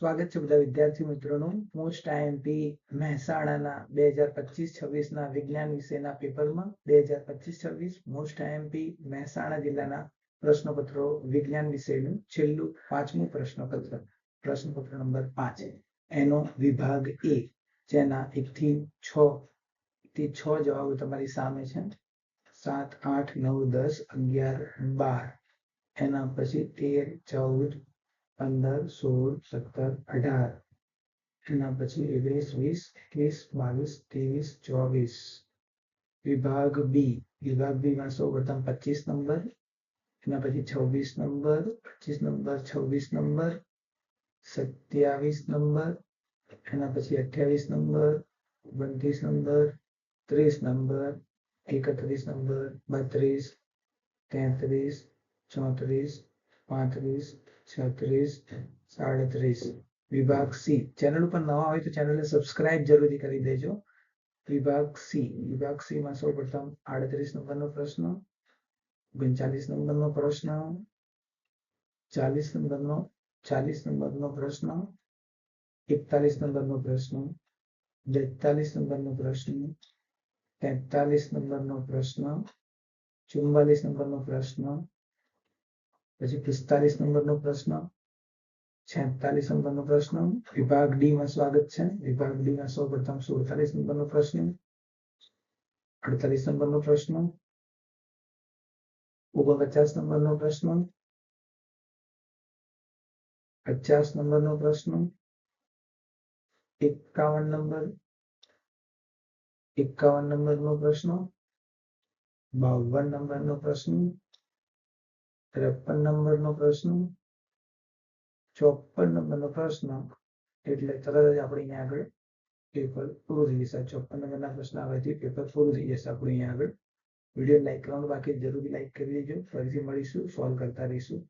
સ્વાગત છે બધા વિદ્યાર્થી મિત્રોનું. મોસ્ટ આઈએમપી મહેસાણાના બે હજાર પચીસ છવ્વીસના વિજ્ઞાન વિષયના પેપરમાં બે હજાર પચીસ છવ્વીસ મોસ્ટ આઈએમપી મહેસાણા જિલ્લાના પ્રશ્નપત્રો વિજ્ઞાન વિષયનું છેલ્લું પાંચમું પ્રશ્નપત્ર પ્રશ્નપત્ર નંબર પાંચ. એનો વિભાગ એ, જેના એક થી છ થી છ જવાબો તમારી સામે છે. સાત, આઠ, નવ, દસ, અગિયાર, બાર. એના પછી તેર, ચૌદ પંદર સોળ સત્તર અઢાર એના પછી ઓગણીસ વીસ એકવીસ બાવીસ ત્રેવીસ ચોવીસ વિભાગ બી વિભાગ બી માં સૌ પ્રથમ પચીસ નંબર એના પછી છવ્વીસ નંબર પચીસ નંબર છવ્વીસ નંબર સત્યાવીસ નંબર એના પછી અઠ્યાવીસ નંબર ઓગણત્રીસ નંબર ત્રીસ નંબર એકત્રીસ નંબર બત્રીસ તેત્રીસ ચોત્રીસ પાંત્રીસ, છત્રીસ, સાડત્રીસ. વિભાગ સી. ચેનલ ઉપર નવા હોય તો ચેનલને સબસ્ક્રાઇબ જરૂરથી કરી દેજો. વિભાગ સી. વિભાગ સી માં સૌ પ્રથમ આડત્રીસ નંબરનો પ્રશ્ન, ઓગણચાલીસ નંબરનો પ્રશ્ન, ચાલીસ નંબરનો ચાલીસ નંબરનો પ્રશ્ન, એકતાલીસ નંબરનો પ્રશ્ન, બેતાલીસ નંબરનો પ્રશ્ન, તેતાલીસ નંબરનો પ્રશ્ન ચુમ્બાલીસ નંબરનો પ્રશ્ન પછી પિસ્તાલીસ નંબરનો પ્રશ્ન, છેતાલીસ નંબરનો પ્રશ્ન, વિભાગ ડી માં સ્વાગત છે. વિભાગ ડી માં સૌ પ્રથમ સુડતાલીસ નંબરનો પ્રશ્ન, અડતાલીસ નંબરનો પ્રશ્ન, ઓગણપચાસ નંબરનો પ્રશ્ન, પચાસ નંબરનો પ્રશ્ન, એકાવન નંબર, એકાવન નંબરનો પ્રશ્ન, બાવન નંબરનો પ્રશ્ન ત્રેપન નંબરનો પ્રશ્ન, ચોપન નંબરનો પ્રશ્ન એટલે તરત જ આપણે અહીંયા આગળ પેપર પૂરું થઈ જશે. ચોપન નંબરના પ્રશ્ન આવવાથી પેપર પૂરું થઈ જશે આપણે અહીંયા આગળ. વીડિયો લાઈક કરવાનું બાકી, જરૂરી લાઈક કરી દેજો. ફરીથી મળીશું સોલ્વ કરતા રહીશું.